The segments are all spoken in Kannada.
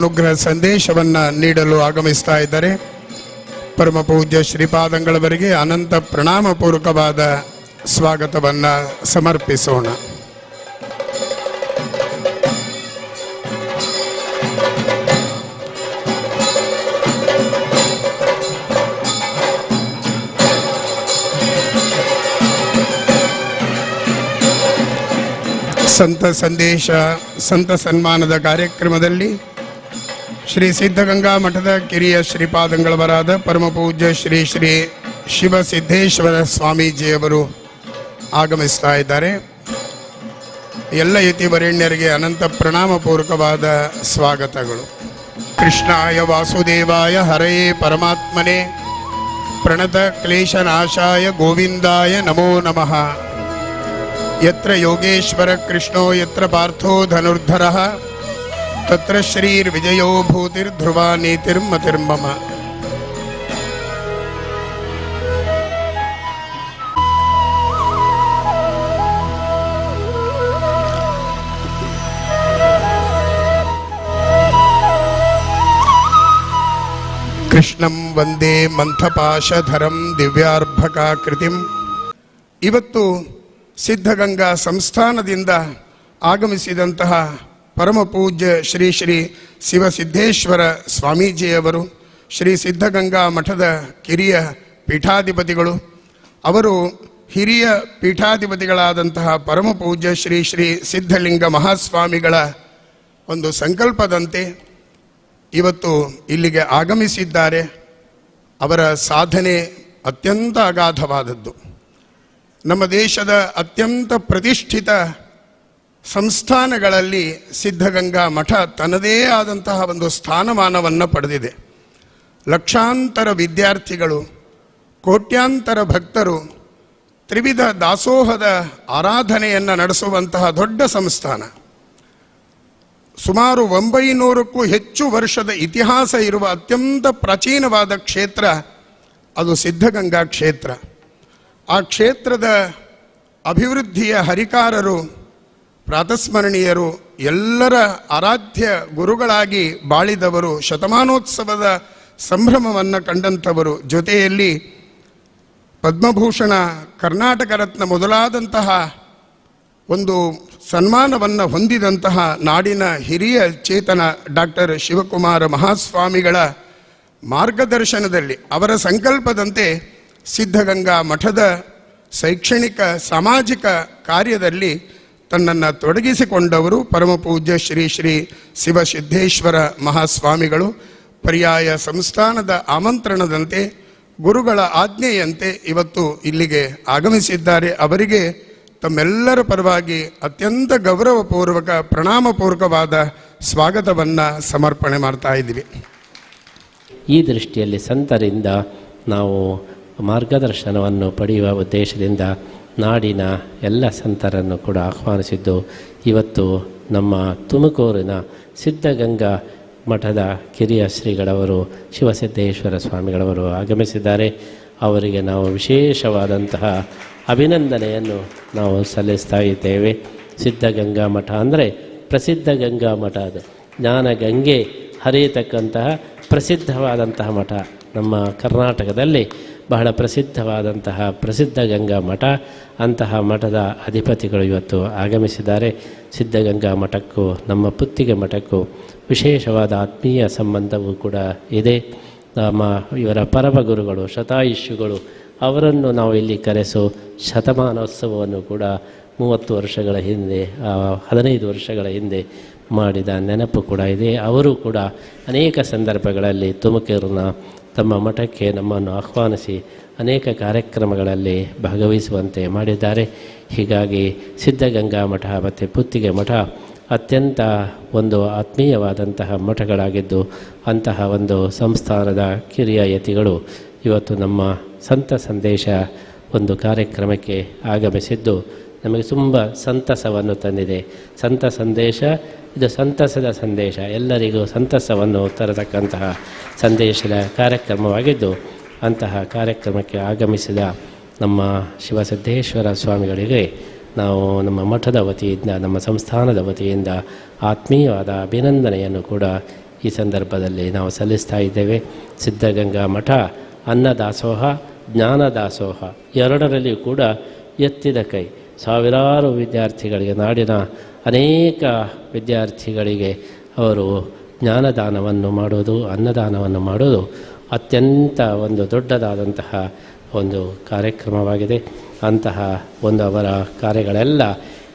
ಅನುಗ್ರಹ ಸಂದೇಶವನ್ನ ನೀಡಲು ಆಗಮಿಸ್ತಾ ಇದ್ದಾರೆ. ಪರಮ ಪೂಜ್ಯ ಶ್ರೀಪಾದಂಗಳವರಿಗೆ ಅನಂತ ಪ್ರಣಾಮ ಸ್ವಾಗತವನ್ನು ಸ್ವಾಗತವನ್ನ ಸಮರ್ಪಿಸೋಣ. ಸಂತ ಸಂದೇಶ, ಸಂತ ಸನ್ಮಾನದ ಕಾರ್ಯಕ್ರಮದಲ್ಲಿ ಶ್ರೀ ಸಿದ್ಧಗಂಗಾ ಮಠದ ಕಿರಿಯ ಶ್ರೀಪಾದಂಗಳವರಾದ ಪರಮ ಪೂಜ್ಯ ಶ್ರೀ ಶ್ರೀ ಶಿವಸಿದ್ದೇಶ್ವರ ಸ್ವಾಮೀಜಿಯವರು ಆಗಮಿಸ್ತಾ ಇದ್ದಾರೆ. ಎಲ್ಲ ಯತಿವರೆಣ್ಯರಿಗೆ ಅನಂತ ಪ್ರಣಾಮ ಪೂರ್ವಕವಾದ ಸ್ವಾಗತಗಳು. ಕೃಷ್ಣಾಯ ವಾಸುದೇವಾಯ ಹರೆಯೇ ಪರಮಾತ್ಮನೇ. ಪ್ರಣತ ಕ್ಲೇಶನಾಶಾಯ ಗೋವಿಂದಾಯ ನಮೋ ನಮಃ. ಯತ್ರ ಯೋಗೇಶ್ವರ ಕೃಷ್ಣೋ ಯತ್ರ ಪಾರ್ಥೋ ಧನುರ್ಧರಃ. ತತ್ರ ಶ್ರೀರ್ವಿಜಯೋ ಭೂತಿರ್ಧ್ರುವ ನೀತಿರ್ಮತಿರ್ಮಮ ಕೃಷ್ಣಂ ವಂದೇ ಮಂಥಪಾಶಧರಂ ದಿವ್ಯಾರ್ಭಕಾಕೃತಿಂ ಇವತ್ತು ಸಿದ್ಧಗಂಗಾ ಸಂಸ್ಥಾನದಿಂದ ಆಗಮಿಸಿದಂತಹ ಪರಮ ಪೂಜ್ಯ ಶ್ರೀ ಶ್ರೀ ಶಿವಸಿದ್ದೇಶ್ವರ ಸ್ವಾಮೀಜಿಯವರು, ಶ್ರೀ ಸಿದ್ಧಗಂಗಾ ಮಠದ ಕಿರಿಯ ಪೀಠಾಧಿಪತಿಗಳು, ಅವರು ಹಿರಿಯ ಪೀಠಾಧಿಪತಿಗಳಾದಂತಹ ಪರಮ ಪೂಜ್ಯ ಶ್ರೀ ಶ್ರೀ ಸಿದ್ಧಲಿಂಗ ಮಹಾಸ್ವಾಮಿಗಳ ಒಂದು ಸಂಕಲ್ಪದಂತೆ ಇವತ್ತು ಇಲ್ಲಿಗೆ ಆಗಮಿಸಿದ್ದಾರೆ. ಅವರ ಸಾಧನೆ ಅತ್ಯಂತ ಅಗಾಧವಾದದ್ದು. ನಮ್ಮ ದೇಶದ ಅತ್ಯಂತ ಪ್ರತಿಷ್ಠಿತ ಸಂಸ್ಥಾನಗಳಲ್ಲಿ ಸಿದ್ಧಗಂಗಾ ಮಠ ತನ್ನದೇ ಆದಂತಹ ಒಂದು ಸ್ಥಾನಮಾನವನ್ನು ಪಡೆದಿದೆ. ಲಕ್ಷಾಂತರ ವಿದ್ಯಾರ್ಥಿಗಳು, ಕೋಟ್ಯಾಂತರ ಭಕ್ತರು ತ್ರಿವಿಧ ದಾಸೋಹದ ಆರಾಧನೆಯನ್ನು ನಡೆಸುವಂತಹ ದೊಡ್ಡ ಸಂಸ್ಥಾನ. ಸುಮಾರು ಒಂಬೈನೂರಕ್ಕೂ ಹೆಚ್ಚು ವರ್ಷದ ಇತಿಹಾಸ ಇರುವ ಅತ್ಯಂತ ಪ್ರಾಚೀನವಾದ ಕ್ಷೇತ್ರ ಅದು ಸಿದ್ಧಗಂಗಾ ಕ್ಷೇತ್ರ. ಆ ಕ್ಷೇತ್ರದ ಅಭಿವೃದ್ಧಿಯ ಹರಿಕಾರರು ಪ್ರಾತಸ್ಮರಣೀಯರು ಎಲ್ಲರ ಆರಾಧ್ಯ ಗುರುಗಳಾಗಿ ಬಾಳಿದವರು ಶತಮಾನೋತ್ಸವದ ಸಂಭ್ರಮವನ್ನು ಕಂಡಂಥವರು. ಜೊತೆಯಲ್ಲಿ ಪದ್ಮಭೂಷಣ ಕರ್ನಾಟಕ ರತ್ನ ಮೊದಲಾದಂತಹ ಒಂದು ಸನ್ಮಾನವನ್ನು ಹೊಂದಿದಂತಹ ನಾಡಿನ ಹಿರಿಯ ಚೇತನ ಡಾಕ್ಟರ್ ಶಿವಕುಮಾರ ಮಹಾಸ್ವಾಮಿಗಳ ಮಾರ್ಗದರ್ಶನದಲ್ಲಿ ಅವರ ಸಂಕಲ್ಪದಂತೆ ಸಿದ್ಧಗಂಗಾ ಮಠದ ಶೈಕ್ಷಣಿಕ, ಸಾಮಾಜಿಕ ಕಾರ್ಯದಲ್ಲಿ ತನ್ನನ್ನು ತೊಡಗಿಸಿಕೊಂಡವರು ಪರಮ ಪೂಜ್ಯ ಶ್ರೀ ಶ್ರೀ ಶಿವಸಿದ್ದೇಶ್ವರ ಮಹಾಸ್ವಾಮಿಗಳು. ಪರ್ಯಾಯ ಸಂಸ್ಥಾನದ ಆಮಂತ್ರಣದಂತೆ, ಗುರುಗಳ ಆಜ್ಞೆಯಂತೆ ಇವತ್ತು ಇಲ್ಲಿಗೆ ಆಗಮಿಸಿದ್ದಾರೆ. ಅವರಿಗೆ ತಮ್ಮೆಲ್ಲರ ಪರವಾಗಿ ಅತ್ಯಂತ ಗೌರವಪೂರ್ವಕ, ಪ್ರಣಾಮಪೂರ್ವಕವಾದ ಸ್ವಾಗತವನ್ನು ಸಮರ್ಪಣೆ ಮಾಡ್ತಾ ಇದ್ದೀವಿ. ಈ ದೃಷ್ಟಿಯಲ್ಲಿ ಸಂತರಿಂದ ನಾವು ಮಾರ್ಗದರ್ಶನವನ್ನು ಪಡೆಯುವ ಉದ್ದೇಶದಿಂದ ನಾಡಿನ ಎಲ್ಲ ಸಂತರನ್ನು ಕೂಡ ಆಹ್ವಾನಿಸಿದ್ದು, ಇವತ್ತು ನಮ್ಮ ತುಮಕೂರಿನ ಸಿದ್ಧಗಂಗಾ ಮಠದ ಕಿರಿಯ ಶ್ರೀಗಳವರು, ಶಿವಸಿದ್ದೇಶ್ವರ ಸ್ವಾಮಿಗಳವರು ಆಗಮಿಸಿದ್ದಾರೆ. ಅವರಿಗೆ ನಾವು ವಿಶೇಷವಾದಂತಹ ಅಭಿನಂದನೆಯನ್ನು ನಾವು ಸಲ್ಲಿಸ್ತಾ ಇದ್ದೇವೆ. ಸಿದ್ಧಗಂಗಾ ಮಠ ಅಂದರೆ ಪ್ರಸಿದ್ಧ ಗಂಗಾ ಮಠ ಅದು. ಜ್ಞಾನ ಗಂಗೆ ಹರಿಯತಕ್ಕಂತಹ ಪ್ರಸಿದ್ಧವಾದಂತಹ ಮಠ ನಮ್ಮ ಕರ್ನಾಟಕದಲ್ಲಿ. ಬಹಳ ಪ್ರಸಿದ್ಧವಾದಂತಹ ಪ್ರಸಿದ್ಧ ಗಂಗಾ ಮಠ. ಅಂತಹ ಮಠದ ಅಧಿಪತಿಗಳು ಇವತ್ತು ಆಗಮಿಸಿದ್ದಾರೆ. ಸಿದ್ಧಗಂಗಾ ಮಠಕ್ಕೂ, ನಮ್ಮ ಪುತ್ತಿಗೆ ಮಠಕ್ಕೂ ವಿಶೇಷವಾದ ಆತ್ಮೀಯ ಸಂಬಂಧವೂ ಕೂಡ ಇದೆ. ನಮ್ಮ ಇವರ ಪರಮ ಗುರುಗಳು, ಶತಾಯುಷ್ಯುಗಳು, ಅವರನ್ನು ನಾವು ಇಲ್ಲಿ ಕರೆಸು ಶತಮಾನೋತ್ಸವವನ್ನು ಕೂಡ ಮೂವತ್ತು ವರ್ಷಗಳ ಹಿಂದೆ ಹದಿನೈದು ವರ್ಷಗಳ ಹಿಂದೆ ಮಾಡಿದ ನೆನಪು ಕೂಡ ಇದೆ. ಅವರು ಕೂಡ ಅನೇಕ ಸಂದರ್ಭಗಳಲ್ಲಿ ತುಮಕೂರಿನ ತಮ್ಮ ಮಠಕ್ಕೆ ನಮ್ಮನ್ನು ಆಹ್ವಾನಿಸಿ ಅನೇಕ ಕಾರ್ಯಕ್ರಮಗಳಲ್ಲಿ ಭಾಗವಹಿಸುವಂತೆ ಮಾಡಿದ್ದಾರೆ. ಹೀಗಾಗಿ ಸಿದ್ಧಗಂಗಾ ಮಠ ಮತ್ತು ಪುತ್ತಿಗೆ ಮಠ ಅತ್ಯಂತ ಒಂದು ಆತ್ಮೀಯವಾದಂತಹ ಮಠಗಳಾಗಿದ್ದು, ಅಂತಹ ಒಂದು ಸಂಸ್ಥಾನದ ಕಿರಿಯ ಯತಿಗಳು ಇವತ್ತು ನಮ್ಮ ಸಂತ ಸಂದೇಶ ಒಂದು ಕಾರ್ಯಕ್ರಮಕ್ಕೆ ಆಗಮಿಸಿದ್ದು, ನಮಗೆ ತುಂಬ ಸಂತಸವನ್ನು ತಂದಿದೆ. ಸಂತ ಸಂದೇಶ ಇದು ಸಂತಸದ ಸಂದೇಶ. ಎಲ್ಲರಿಗೂ ಸಂತಸವನ್ನು ತರತಕ್ಕಂತಹ ಸಂದೇಶದ ಕಾರ್ಯಕ್ರಮವಾಗಿದ್ದು, ಅಂತಹ ಕಾರ್ಯಕ್ರಮಕ್ಕೆ ಆಗಮಿಸಿದ ನಮ್ಮ ಶಿವಸಿದ್ದೇಶ್ವರ ಸ್ವಾಮಿಗಳಿಗೆ ನಾವು ನಮ್ಮ ಮಠದ ವತಿಯಿಂದ, ನಮ್ಮ ಸಂಸ್ಥಾನದ ವತಿಯಿಂದ ಆತ್ಮೀಯವಾದ ಅಭಿನಂದನೆಯನ್ನು ಕೂಡ ಈ ಸಂದರ್ಭದಲ್ಲಿ ನಾವು ಸಲ್ಲಿಸ್ತಾ ಇದ್ದೇವೆ. ಸಿದ್ಧಗಂಗಾ ಮಠ, ಅನ್ನದಾಸೋಹ, ಜ್ಞಾನದಾಸೋಹ ಎರಡರಲ್ಲಿಯೂ ಕೂಡ ಎತ್ತಿದ ಕೈ. ಸಾವಿರಾರು ವಿದ್ಯಾರ್ಥಿಗಳಿಗೆ ನಾಡಿನ ಅನೇಕ ವಿದ್ಯಾರ್ಥಿಗಳಿಗೆ ಅವರು ಜ್ಞಾನದಾನವನ್ನು ಮಾಡೋದು ಅನ್ನದಾನವನ್ನು ಮಾಡೋದು ಅತ್ಯಂತ ಒಂದು ದೊಡ್ಡದಾದಂತಹ ಒಂದು ಕಾರ್ಯಕ್ರಮವಾಗಿದೆ. ಅಂತಹ ಒಂದು ಅವರ ಕಾರ್ಯಗಳೆಲ್ಲ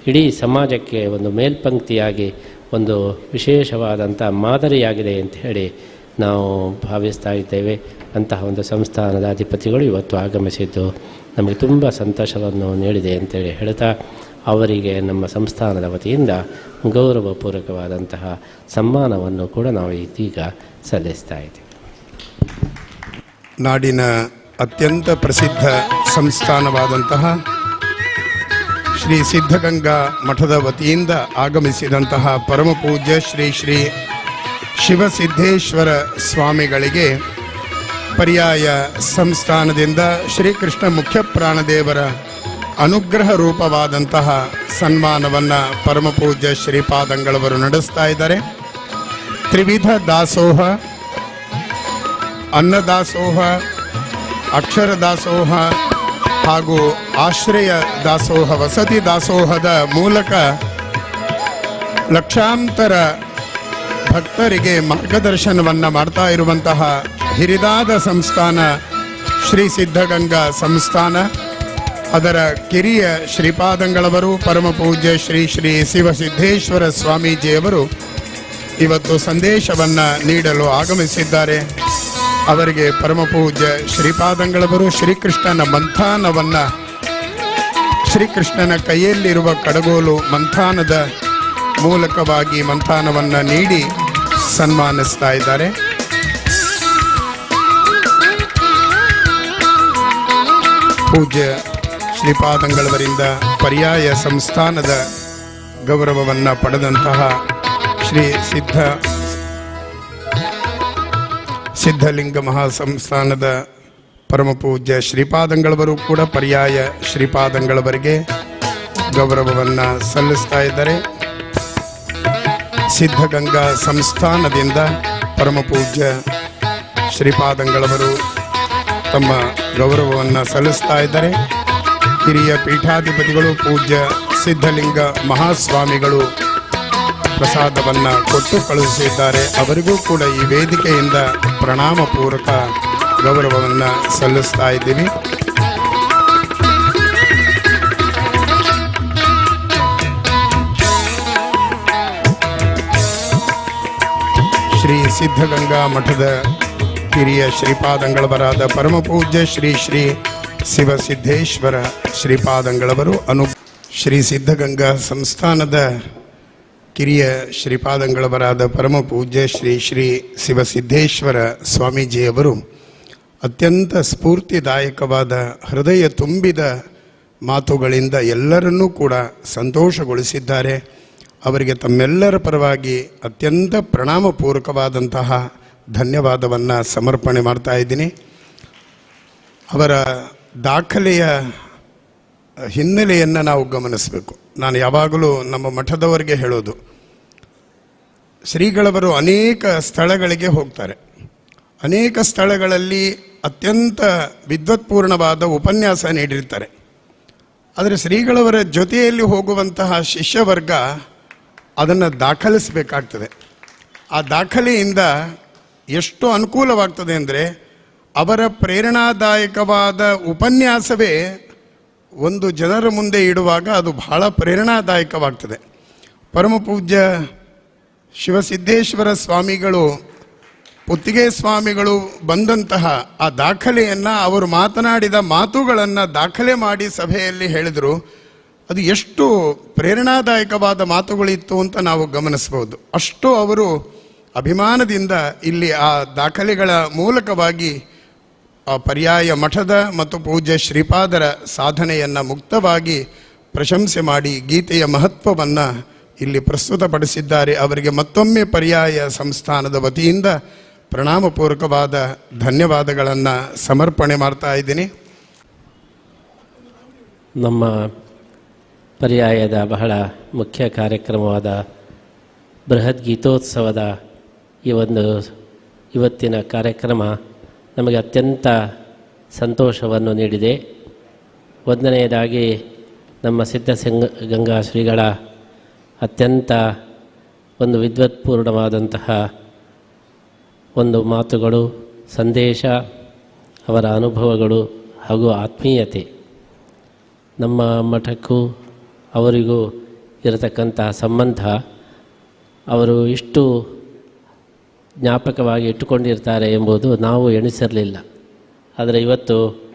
ಇಡೀ ಸಮಾಜಕ್ಕೆ ಒಂದು ಮೇಲ್ಪಂಕ್ತಿಯಾಗಿ, ಒಂದು ವಿಶೇಷವಾದಂಥ ಮಾದರಿಯಾಗಿದೆ ಅಂತ ಹೇಳಿ ನಾವು ಭಾವಿಸ್ತಾ ಇದ್ದೇವೆ. ಅಂತಹ ಒಂದು ಸಂಸ್ಥಾನದ ಅಧಿಪತಿಗಳು ಇವತ್ತು ಆಗಮಿಸಿದ್ದು ನಮಗೆ ತುಂಬ ಸಂತೋಷವನ್ನು ನೀಡಿದೆ ಅಂತೇಳಿ ಹೇಳ್ತಾ ಅವರಿಗೆ ನಮ್ಮ ಸಂಸ್ಥಾನದ ವತಿಯಿಂದ ಗೌರವಪೂರ್ವಕವಾದಂತಹ ಸಮ್ಮಾನವನ್ನು ಕೂಡ ನಾವು ಇದೀಗ ಸಲ್ಲಿಸ್ತಾ ಇದ್ದೀವಿ. ನಾಡಿನ ಅತ್ಯಂತ ಪ್ರಸಿದ್ಧ ಸಂಸ್ಥಾನವಾದಂತಹ ಶ್ರೀ ಸಿದ್ಧಗಂಗಾ ಮಠದ ವತಿಯಿಂದ ಆಗಮಿಸಿದಂತಹ ಪರಮ ಪೂಜ್ಯ ಶ್ರೀ ಶ್ರೀ ಶಿವಸಿದ್ದೇಶ್ವರ ಸ್ವಾಮಿಗಳಿಗೆ ಪರ್ಯಾಯ ಸಂಸ್ಥಾನದಿಂದ ಶ್ರೀಕೃಷ್ಣ ಮುಖ್ಯ ಪ್ರಾಣದೇವರ ಅನುಗ್ರಹ ರೂಪವಾದಂತಹ ಸನ್ಮಾನವನ್ನು ಪರಮಪೂಜ್ಯ ಶ್ರೀಪಾದಂಗಳವರು ನಡೆಸ್ತಾ ಇದ್ದಾರೆ. ತ್ರಿವಿಧ ದಾಸೋಹ ಅನ್ನದಾಸೋಹ ಅಕ್ಷರ ದಾಸೋಹ ಹಾಗೂ ಆಶ್ರಯ ದಾಸೋಹ, ವಸತಿ ದಾಸೋಹದ ಮೂಲಕ ಲಕ್ಷಾಂತರ ಭಕ್ತರಿಗೆ ಮಾರ್ಗದರ್ಶನವನ್ನು ಮಾಡ್ತಾ ಇರುವಂತಹ ಹಿರಿದಾದ ಸಂಸ್ಥಾನ ಶ್ರೀ ಸಿದ್ಧಗಂಗಾ ಸಂಸ್ಥಾನ. ಅದರ ಕಿರಿಯ ಶ್ರೀಪಾದಂಗಳವರು, ಪರಮ ಪೂಜ್ಯ ಶ್ರೀ ಶ್ರೀ ಶಿವಸಿದ್ದೇಶ್ವರ ಸ್ವಾಮೀಜಿಯವರು ಇವತ್ತು ಸಂದೇಶವನ್ನು ನೀಡಲು ಆಗಮಿಸಿದ್ದಾರೆ. ಅವರಿಗೆ ಪರಮ ಪೂಜ್ಯ ಶ್ರೀಪಾದಂಗಳವರು ಶ್ರೀಕೃಷ್ಣನ ಮಂಥಾನವನ್ನು, ಶ್ರೀಕೃಷ್ಣನ ಕೈಯಲ್ಲಿರುವ ಕಡಗೋಲು ಮಂಥಾನದ ಮೂಲಕವಾಗಿ ಮಂಥಾನವನ್ನು ನೀಡಿ ಸನ್ಮಾನಿಸ್ತಾ ಇದ್ದಾರೆ. ಪೂಜ್ಯ ಶ್ರೀಪಾದಂಗಳವರಿಂದ ಪರ್ಯಾಯ ಸಂಸ್ಥಾನದ ಗೌರವವನ್ನು ಪಡೆದಂತಹ ಶ್ರೀ ಸಿದ್ಧ ಸಿದ್ಧಲಿಂಗ ಮಹಾಸಂಸ್ಥಾನದ ಪರಮ ಪೂಜ್ಯ ಶ್ರೀಪಾದಂಗಳವರು ಕೂಡ ಪರ್ಯಾಯ ಶ್ರೀಪಾದಂಗಳವರಿಗೆ ಗೌರವವನ್ನು ಸಲ್ಲಿಸ್ತಾ ಇದ್ದಾರೆ. ಸಿದ್ಧಗಂಗಾ ಸಂಸ್ಥಾನದಿಂದ ಪರಮ ಪೂಜ್ಯ ಶ್ರೀಪಾದಂಗಳವರು ತಮ್ಮ ಗೌರವವನ್ನು ಸಲ್ಲಿಸ್ತಾ ಇದ್ದಾರೆ. ಹಿರಿಯ ಪೀಠಾಧಿಪತಿಗಳು, ಪೂಜ್ಯ ಸಿದ್ಧಲಿಂಗ ಮಹಾಸ್ವಾಮಿಗಳು ಪ್ರಸಾದವನ್ನು ಕೊಟ್ಟು ಕಳುಹಿಸಿದ್ದಾರೆ. ಅವರಿಗೂ ಕೂಡ ಈ ವೇದಿಕೆಯಿಂದ ಪ್ರಣಾಮ ಪೂರ್ವಕ ಗೌರವವನ್ನು ಸಲ್ಲಿಸ್ತಾ ಇದ್ದೀವಿ. ಶ್ರೀ ಸಿದ್ಧಗಂಗಾ ಮಠದ ಹಿರಿಯ ಶ್ರೀಪಾದಂಗಳವರಾದ ಪರಮಪೂಜ್ಯ ಶ್ರೀ ಶ್ರೀ ಶಿವಸಿದ್ದೇಶ್ವರ ಶ್ರೀಪಾದಂಗಳವರು ಅನು ಶ್ರೀ ಸಿದ್ಧಗಂಗಾ ಸಂಸ್ಥಾನದ ಕಿರಿಯ ಶ್ರೀಪಾದಂಗಳವರಾದ ಪರಮ ಪೂಜ್ಯ ಶ್ರೀ ಶ್ರೀ ಶಿವಸಿದ್ದೇಶ್ವರ ಸ್ವಾಮೀಜಿಯವರು ಅತ್ಯಂತ ಸ್ಫೂರ್ತಿದಾಯಕವಾದ ಹೃದಯ ತುಂಬಿದ ಮಾತುಗಳಿಂದ ಎಲ್ಲರನ್ನೂ ಕೂಡ ಸಂತೋಷಗೊಳಿಸಿದ್ದಾರೆ. ಅವರಿಗೆ ತಮ್ಮೆಲ್ಲರ ಪರವಾಗಿ ಅತ್ಯಂತ ಪ್ರಣಾಮಪೂರ್ವಕವಾದಂತಹ ಧನ್ಯವಾದವನ್ನು ಸಮರ್ಪಣೆ ಮಾಡ್ತಾ ಇದ್ದೀನಿ. ಅವರ ದಾಖಲೆಯ ಹಿನ್ನೆಲೆಯನ್ನು ನಾವು ಗಮನಿಸಬೇಕು. ನಾನು ಯಾವಾಗಲೂ ನಮ್ಮ ಮಠದವರಿಗೆ ಹೇಳೋದು, ಶ್ರೀಗಳವರು ಅನೇಕ ಸ್ಥಳಗಳಿಗೆ ಹೋಗ್ತಾರೆ. ಅನೇಕ ಸ್ಥಳಗಳಲ್ಲಿ ಅತ್ಯಂತ ವಿದ್ವತ್ಪೂರ್ಣವಾದ ಉಪನ್ಯಾಸ ನೀಡಿರ್ತಾರೆ. ಆದರೆ ಶ್ರೀಗಳವರ ಜೊತೆಯಲ್ಲಿ ಹೋಗುವಂತಹ ಶಿಷ್ಯವರ್ಗ ಅದನ್ನು ದಾಖಲಿಸಬೇಕಾಗ್ತದೆ. ಆ ದಾಖಲೆಯಿಂದ ಎಷ್ಟು ಅನುಕೂಲವಾಗ್ತದೆ ಅಂದರೆ ಅವರ ಪ್ರೇರಣಾದಾಯಕವಾದ ಉಪನ್ಯಾಸವೇ ಒಂದು ಜನರ ಮುಂದೆ ಇಡುವಾಗ ಅದು ಬಹಳ ಪ್ರೇರಣಾದಾಯಕವಾಗ್ತದೆ. ಪರಮ ಪೂಜ್ಯ ಶಿವಸಿದ್ದೇಶ್ವರ ಸ್ವಾಮಿಗಳು, ಪುತ್ತಿಗೆ ಸ್ವಾಮಿಗಳು ಬಂದಂತಹ ಆ ದಾಖಲೆಯನ್ನು ಅವರು ಮಾತನಾಡಿದ ಮಾತುಗಳನ್ನು ದಾಖಲೆ ಮಾಡಿ ಸಭೆಯಲ್ಲಿ ಹೇಳಿದರು. ಅದು ಎಷ್ಟು ಪ್ರೇರಣಾದಾಯಕವಾದ ಮಾತುಗಳಿತ್ತು ಅಂತ ನಾವು ಗಮನಿಸಬಹುದು. ಅಷ್ಟು ಅವರು ಅಭಿಮಾನದಿಂದ ಇಲ್ಲಿ ಆ ದಾಖಲೆಗಳ ಮೂಲಕವಾಗಿ ಪರ್ಯಾಯ ಮಠದ ಮತ್ತು ಪೂಜ್ಯ ಶ್ರೀಪಾದರ ಸಾಧನೆಯನ್ನು ಮುಕ್ತವಾಗಿ ಪ್ರಶಂಸೆ ಮಾಡಿ ಗೀತೆಯ ಮಹತ್ವವನ್ನು ಇಲ್ಲಿ ಪ್ರಸ್ತುತಪಡಿಸಿದ್ದಾರೆ. ಅವರಿಗೆ ಮತ್ತೊಮ್ಮೆ ಪರ್ಯಾಯ ಸಂಸ್ಥಾನದ ವತಿಯಿಂದ ಪ್ರಣಾಮಪೂರ್ವಕವಾದ ಧನ್ಯವಾದಗಳನ್ನು ಸಮರ್ಪಣೆ ಮಾಡ್ತಾ ಇದ್ದೀನಿ. ನಮ್ಮ ಪರ್ಯಾಯದ ಬಹಳ ಮುಖ್ಯ ಕಾರ್ಯಕ್ರಮವಾದ ಬೃಹತ್ ಗೀತೋತ್ಸವದ ಈ ಒಂದು ಇವತ್ತಿನ ಕಾರ್ಯಕ್ರಮ ನಮಗೆ ಅತ್ಯಂತ ಸಂತೋಷವನ್ನು ನೀಡಿದೆ. ಒಂದನೆಯದಾಗಿ ನಮ್ಮ ಸಿದ್ಧಸಂಗ ಗಂಗಾ ಶ್ರೀಗಳ ಅತ್ಯಂತ ಒಂದು ವಿದ್ವತ್ಪೂರ್ಣವಾದಂತಹ ಒಂದು ಮಾತುಗಳು, ಸಂದೇಶ, ಅವರ ಅನುಭವಗಳು ಹಾಗೂ ಆತ್ಮೀಯತೆ. ನಮ್ಮ ಮಠಕ್ಕೂ ಅವರಿಗೂ ಇರತಕ್ಕಂತಹ ಸಂಬಂಧ, ಅವರು ಇಷ್ಟು ಜ್ಞಾಪಕವಾಗಿ ಇಟ್ಟುಕೊಂಡಿರ್ತಾರೆ ಎಂಬುದು ನಾವು ಎಣಿಸಿರಲಿಲ್ಲ. ಆದರೆ ಇವತ್ತು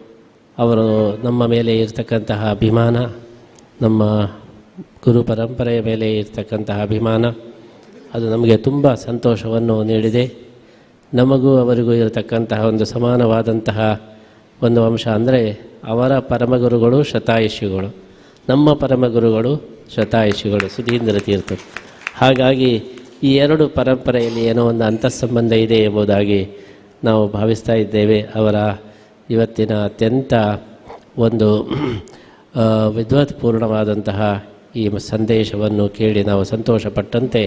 ಅವರು ನಮ್ಮ ಮೇಲೆ ಇರತಕ್ಕಂತಹ ಅಭಿಮಾನ, ನಮ್ಮ ಗುರು ಪರಂಪರೆಯ ಮೇಲೆ ಇರತಕ್ಕಂತಹ ಅಭಿಮಾನ, ಅದು ನಮಗೆ ತುಂಬ ಸಂತೋಷವನ್ನು ನೀಡಿದೆ. ನಮಗೂ ಅವರಿಗೂ ಇರತಕ್ಕಂತಹ ಒಂದು ಸಮಾನವಾದಂತಹ ಒಂದು ಅಂಶ ಅಂದರೆ ಅವರ ಪರಮಗುರುಗಳು ಶತಾಯುಷಿಗಳು. ನಮ್ಮ ಪರಮಗುರುಗಳು ಶತಾಯುಷಿಗಳು ಸುಧೀಂದ್ರ ತೀರ್ಥರು. ಹಾಗಾಗಿ ಈ ಎರಡು ಪರಂಪರೆಯಲ್ಲಿ ಏನೋ ಒಂದು ಅಂತಸ್ಸಂಬಂಧ ಇದೆ ಎಂಬುದಾಗಿ ನಾವು ಭಾವಿಸ್ತಾ ಇದ್ದೇವೆ. ಅವರ ಇವತ್ತಿನ ಅತ್ಯಂತ ಒಂದು ವಿದ್ವತ್ಪೂರ್ಣವಾದಂತಹ ಈ ಸಂದೇಶವನ್ನು ಕೇಳಿ ನಾವು ಸಂತೋಷಪಟ್ಟಂತೆ